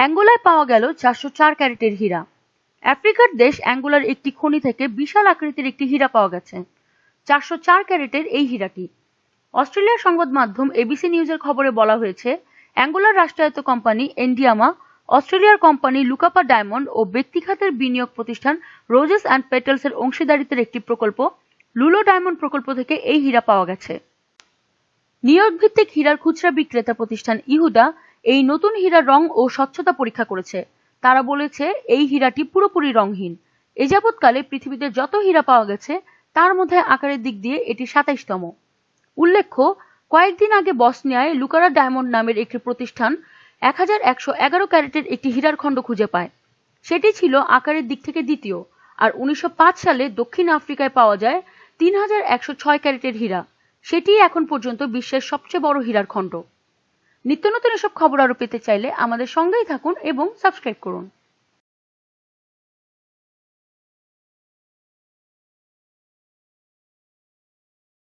অ্যাঙ্গোলায় পাওয়া গেল চারশো চার ক্যারেটের হীরা। আফ্রিকার দেশ অ্যাঙ্গোলার একটি খনি থেকে বিশাল আকৃতির একটি হীরা পাওয়া গেছে। চারশো চার ক্যারেটের এই হীরাটি। অস্ট্রেলিয়ার সংবাদ মাধ্যম এবিসি নিউজের খবরে বলা হয়েছে, অ্যাঙ্গোলার রাষ্ট্রায়ত্ত কোম্পানি এন্ডিয়ামা, অস্ট্রেলিয়ার কোম্পানি লুকাপা ডায়মন্ড ও ব্যক্তিখাতের বিনিয়োগ প্রতিষ্ঠান রোজেস অ্যান্ড পেটেলস এর অংশীদারিত্বের একটি প্রকল্প, লুলো ডায়মন্ড প্রকল্প থেকে এই হীরা পাওয়া গেছে। নিউইয়র্ক ভিত্তিক হীরার খুচরা বিক্রেতা প্রতিষ্ঠান ইহুদা এই নতুন হীরার রং ও স্বচ্ছতা পরীক্ষা করেছে। তারা বলেছে, এই হীরাটি পুরোপুরি রংহীন এ যাবৎকালে পৃথিবীতে যত হীরা পাওয়া গেছে, তার মধ্যে আকারের দিক দিয়ে এটি সাতাইশতম। উল্লেখ্য, কয়েকদিন আগে বসনিয়ায় লুকারা ডায়মন্ড নামের একটি প্রতিষ্ঠান এক হাজার একশো এগারো ক্যারেটের একটি হীরার খণ্ড খুঁজে পায়। সেটি ছিল আকারের দিক থেকে দ্বিতীয়, আর উনিশশো পাঁচ সালে দক্ষিণ আফ্রিকায় পাওয়া যায় তিন হাজার একশো ছয় ক্যারেটের হীরা। সেটি এখন পর্যন্ত বিশ্বের সবচেয়ে বড় হীরার খণ্ড। নিত্য নতুন এসব খবর আরও পেতে চাইলে আমাদের সঙ্গেই থাকুন এবং সাবস্ক্রাইব করুন।